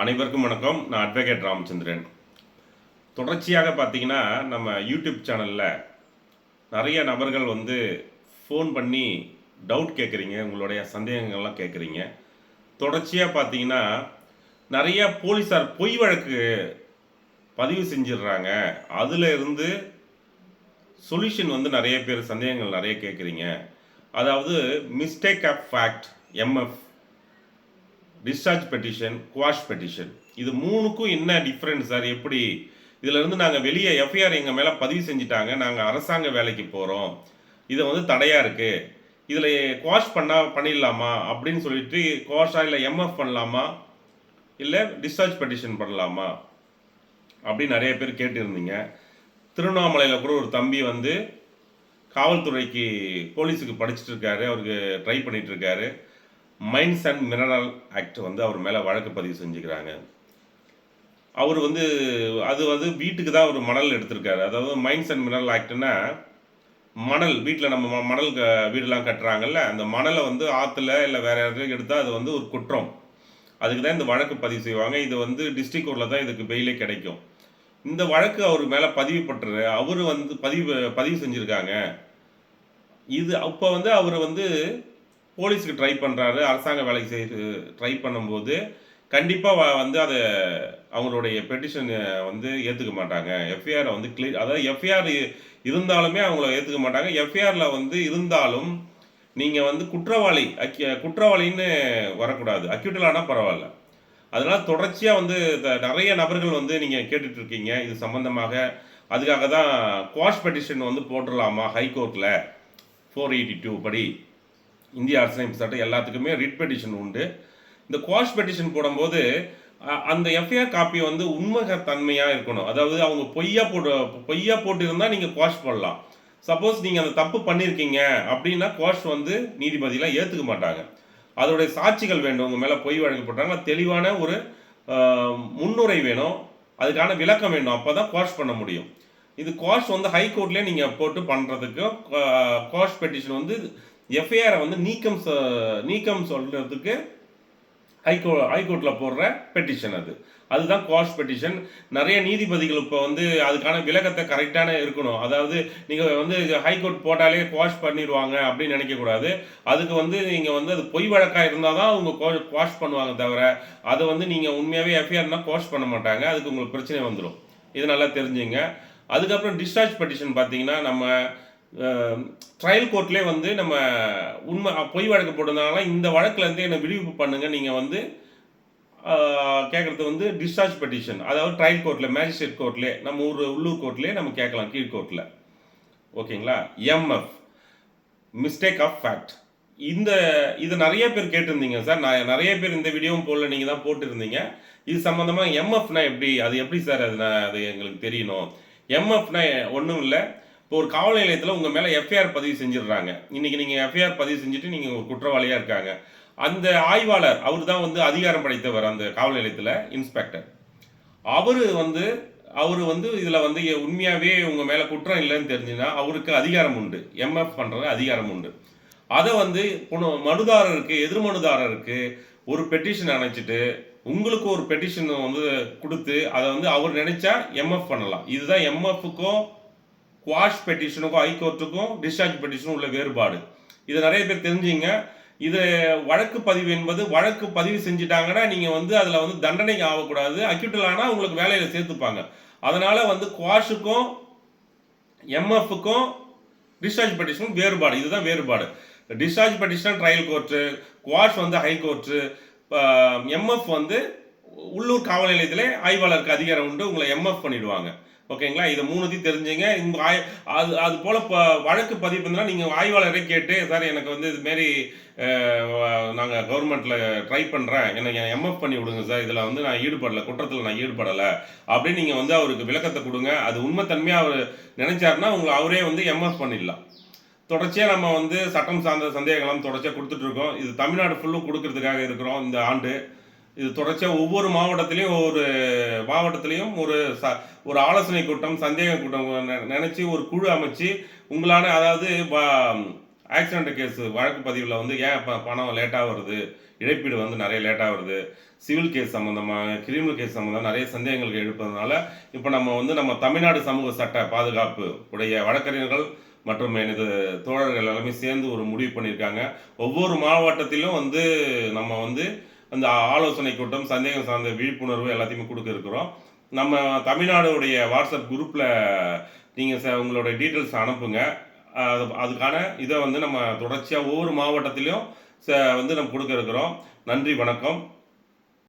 அனைவருக்கும் வணக்கம். நான் அட்வொகேட் ராமச்சந்திரன். தொடர்ச்சியாக பார்த்தீங்கன்னா நம்ம யூடியூப் சேனலில் நிறைய நபர்கள் வந்து ஃபோன் பண்ணி டவுட் கேட்குறீங்க உங்களுடைய சந்தேகங்கள்லாம் கேட்குறீங்க தொடர்ச்சியாக பார்த்தீங்கன்னா நிறைய போலீஸார் பொய் வழக்கு பதிவு செஞ்சிடுறாங்க. அதில் இருந்து சொல்யூஷன் வந்து நிறைய பேர் சந்தேகங்கள் நிறைய கேட்குறீங்க அதாவது mistake of fact MF discharge petition quash petition இது மூணுக்கும் என்ன டிஃப்ரெண்ட் சார் எப்படி? இதிலிருந்து நாங்கள் வெளியே எஃப்ஐஆர் எங்கள் மேலே பதிவு செஞ்சுட்டாங்க. நாங்கள் அரசாங்க வேலைக்கு போகிறோம் இதை வந்து தடையாக இருக்குது இதில் குவாஷ் பண்ணால் பண்ணிடலாமா? அப்படின்னு சொல்லிட்டு குவாஷாக இல்லை எம்எஃப் பண்ணலாமா? இல்லை டிஸ்சார்ஜ் பெட்டிஷன் பண்ணலாமா? அப்படின்னு நிறைய பேர் கேட்டிருந்தீங்க. திருவண்ணாமலையில் கூட ஒரு தம்பி வந்து காவல்துறைக்கு போலீஸுக்கு படிச்சுட்டு இருக்காரு. அவருக்கு ட்ரை பண்ணிட்டு இருக்காரு. மைன்ஸ் அண்ட் மினரல் ஆக்ட் வந்து அவர் மேலே வழக்கு பதிவு செஞ்சுக்கிறாங்க. அவர் வந்து அது வந்து வீட்டுக்கு தான் ஒரு மணல் எடுத்திருக்காரு. அதாவது மைன்ஸ் அண்ட் மினரல் ஆக்ட்னா மணல் வீட்டில் நம்ம ம- மணல் க வீடெல்லாம் கட்டுறாங்கல்ல அந்த மணலை வந்து ஆற்றுல இல்லை வேறு இடத்துல எடுத்தால் அது வந்து ஒரு குற்றம். அதுக்கு தான் இந்த வழக்கு பதிவு செய்வாங்க. இது வந்து டிஸ்ட்ரிக் கோர்ட்டில் தான் இதுக்கு பெயிலே கிடைக்கும். இந்த வழக்கு அவர் மேலே பதிவுப்பட்டுரு அவர் வந்து பதிவு பதிவு செஞ்சுருக்காங்க. இது அப்போ வந்து அவர் வந்து போலீஸுக்கு ட்ரை பண்ணுறாரு அரசாங்க வேலைக்கு செய்து ட்ரை பண்ணும்போது கண்டிப்பாக வந்து அதை அவங்களுடைய பெட்டிஷனை வந்து ஏற்றுக்க மாட்டாங்க. எஃப்ஐஆரை வந்து கிளியர் அதாவது எஃப்ஐஆர் இருந்தாலுமே அவங்கள ஏற்றுக்க மாட்டாங்க. எஃப்ஐஆரில் வந்து இருந்தாலும் நீங்கள் வந்து குற்றவாளி அக்கி குற்றவாளின்னு வரக்கூடாது. அக்யூட்டலானா பரவாயில்ல. அதனால் தொடர்ச்சியாக வந்து த- நிறைய நபர்கள் வந்து நீங்கள் கேட்டுட்ருக்கீங்க. இது சம்மந்தமாக அதுக்காக தான் குவாஷ் பெட்டிஷன் வந்து போட்டுடலாமா? ஹைகோர்ட்டில் ஃபோர் எயிட்டி டூ படி. இந்திய அரசியலமைப்பு சட்டம் எல்லாத்துக்குமே ரிட் பெட்டிஷன் உண்டு. இந்த குவாஷ் பெட்டிஷன் போடும்போது அந்த எஃப்ஐஆர் காப்பி வந்து உண்மைத்தன்மையாக இருக்கணும். அதாவது அவங்க பொய்யா போட்டு பொய்யா போட்டிருந்தா நீங்கள் குவாஷ் போடலாம். சப்போஸ் நீங்கள் அந்த தப்பு பண்ணியிருக்கீங்க அப்படின்னா குவாஷ் வந்து நீதிபதியெலாம் ஏற்றுக்க மாட்டாங்க. அதோடைய சாட்சிகள் வேண்டும். உங்கள் மேலே பொய் வழக்கு போட்டாங்க தெளிவான ஒரு முன்னுரை வேணும். அதுக்கான விளக்கம் வேண்டும் அப்போ தான் குவாஷ் பண்ண முடியும். இது குவாஷ் வந்து ஹைகோர்ட்லேயே நீங்கள் போட்டு பண்ணுறதுக்கு குவாஷ் பெட்டிஷன் வந்து எஃப்ஐஆரை வந்து நீக்கம் நீக்கம் சொல்கிறதுக்கு ஹைகோ ஹைகோர்ட்டில் போடுற பெட்டிஷன் அது. அதுதான் குவாஷ் பெட்டிஷன் நிறைய நீதிபதிகள் இப்போ வந்து அதுக்கான விளக்கத்தை கரெக்டான இருக்கணும். அதாவது நீங்கள் வந்து ஹைகோர்ட் போட்டாலே குவாஷ் பண்ணிடுவாங்க அப்படின்னு நினைக்கக்கூடாது. அதுக்கு வந்து நீங்கள் வந்து அது பொய் வழக்காக இருந்தால் தான் அவங்க குவாஷ் பண்ணுவாங்க தவிர அதை வந்து நீங்கள் உண்மையாகவே எஃப்ஐஆர்னால் குவாஷ் பண்ண மாட்டாங்க. அதுக்கு உங்களுக்கு பிரச்சனை வந்துடும் இது நல்லா தெரிஞ்சுங்க. அதுக்கப்புறம் டிஸ்சார்ஜ் பெட்டிஷன் பார்த்தீங்கன்னா நம்ம ட்ரையல் கோர்ட்லேயே வந்து நம்ம உண்மை பொய் வழக்கு போட்டிருந்தாங்கன்னா இந்த வழக்குல இருந்து என்னை விடுவிப்பு பண்ணுங்க. நீங்கள் வந்து கேட்குறது வந்து டிஸ்சார்ஜ் பெட்டிஷன் அதாவது ட்ரையல் கோர்ட்டில் மேஜிஸ்ட்ரேட் கோர்ட்லேயே நம்ம ஊர் உள்ளூர் கோர்ட்லேயே நம்ம கேட்கலாம் கீழ் கோர்ட்டில் ஓகேங்களா? எம்எஃப் மிஸ்டேக் ஆஃப் ஃபேக்ட் இந்த இது நிறைய பேர் கேட்டிருந்தீங்க சார். நான் நிறைய பேர் இந்த வீடியோவும் போடல நீங்கள் தான் போட்டிருந்தீங்க. இது சம்மந்தமாக எம்எஃப்னா எப்படி? அது எப்படி சார்? அது நான் அது எங்களுக்கு தெரியணும். எம்எஃப்னா ஒன்றும் இல்லை. இப்போ ஒரு காவல் நிலையத்தில் உங்கள் மேலே எஃப்ஐஆர் பதிவு செஞ்சிடுறாங்க. இன்னைக்கு நீங்கள் எஃப்ஐஆர் பதிவு செஞ்சுட்டு நீங்கள் ஒரு குற்றவாளியாக இருக்காங்க. அந்த ஆய்வாளர் அவர் தான் வந்து அதிகாரம் படைத்தவர் அந்த காவல் நிலையத்தில் இன்ஸ்பெக்டர். அவர் வந்து அவர் வந்து இதில் வந்து உண்மையாகவே உங்கள் மேலே குற்றம் இல்லைன்னு தெரிஞ்சுன்னா அவருக்கு அதிகாரம் உண்டு. எம்எஃப் பண்ணுறது அதிகாரம் உண்டு. அதை வந்து மனுதாரருக்கு எதிர் மனுதாரருக்கு ஒரு பெட்டிஷன் அணைச்சிட்டு உங்களுக்கு ஒரு பெட்டிஷன் வந்து கொடுத்து அதை வந்து அவர் நினைச்சா எம்எஃப் பண்ணலாம். இதுதான் எம்எஃப்க்கும் குவாஷ் பெட்டிஷனுக்கும் ஹைகோர்ட்டுக்கும் டிஸ்சார்ஜ் பெட்டிஷனும் உள்ள வேறுபாடு. இதை நிறைய பேர் தெரிஞ்சுங்க. இது வழக்கு பதிவு என்பது வழக்கு பதிவு செஞ்சுட்டாங்கன்னா நீங்கள் வந்து அதில் வந்து தண்டனைக்கு ஆகக்கூடாது. அக்யூட்டல் ஆனால் உங்களுக்கு வேலையில் சேர்த்துப்பாங்க. அதனால் வந்து குவாஷுக்கும் எம்எஃப்க்கும் டிஸ்சார்ஜ் பெட்டிஷனும் வேறுபாடு. இதுதான் வேறுபாடு. Discharge petition trial court quash வந்து ஹை கோர்ட்டு எம்எஃப் வந்து உள்ளூர் காவல் நிலையத்திலே ஆய்வாளருக்கு அதிகாரம் உண்டு உங்களை எம்எஃப் பண்ணிடுவாங்க. ஓகேங்களா? இதை மூணுத்தையும் தெரிஞ்சுங்க. இந்த ஆய் அது அது போல் இப்போ வழக்கு பதிவு பண்ணால் நீங்கள் ஆய்வாளரை கேட்டு சார் எனக்கு வந்து இதுமாரி நாங்கள் கவர்மெண்ட்டில் ட்ரை பண்ணுறேன் என்னை எம்எஃப் பண்ணி விடுங்க சார். இதில் வந்து நான் ஈடுபடலை குற்றத்தில் நான் ஈடுபடலை. அப்படின்னு நீங்கள் வந்து அவருக்கு விளக்கத்தை கொடுங்க. அது உண்மைத்தன்மையாக அவர் நினைச்சாருன்னா உங்களை அவரே வந்து எம்எஃப் பண்ணிடலாம். தொடர்ச்சியாக நம்ம வந்து சட்டம் சார்ந்த சந்தேகங்கள்லாம் தொடர்ச்சியாக கொடுத்துட்ருக்கோம் இது தமிழ்நாடு ஃபுல்லும் கொடுக்கறதுக்காக இருக்கிறோம் இந்த ஆண்டு. இது தொடர்ச்சியாக ஒவ்வொரு மாவட்டத்திலையும் ஒரு மாவட்டத்திலையும் ஒரு ச ஒரு ஆலோசனை கூட்டம் சந்தேக கூட்டம் நினச்சி ஒரு குழு அமைச்சு உங்களான அதாவது ஆக்சிடென்ட் கேஸ் வழக்கு பதிவில் வந்து ஏன் இப்போ பணம் லேட்டாக வருது இழப்பீடு வந்து நிறைய லேட்டாக வருது சிவில் கேஸ் சம்மந்தமாக கிரிமினல் கேஸ் சம்மந்தமாக நிறைய சந்தேகங்கள் எழுப்பதுனால இப்போ நம்ம வந்து நம்ம தமிழ்நாடு சமூக சட்ட பாதுகாப்பு உடைய வழக்கறிஞர்கள் மற்றும் எனது தோழர்கள் எல்லாமே சேர்ந்து ஒரு முடிவு பண்ணியிருக்காங்க. ஒவ்வொரு மாவட்டத்திலும் வந்து நம்ம வந்து அந்த ஆலோசனை கூட்டம் சந்தேகம் சார்ந்த விழிப்புணர்வு எல்லாத்தையுமே கொடுக்க இருக்கிறோம். நம்ம தமிழ்நாடுடைய வாட்ஸ்அப் குரூப்பில் நீங்கள் உங்களோட டீட்டெயில்ஸ் அனுப்புங்க. அது அதுக்கான இதை வந்து நம்ம தொடர்ச்சியாக ஒவ்வொரு மாவட்டத்திலையும் ச வந்து நம்ம கொடுக்க இருக்கிறோம். நன்றி வணக்கம்.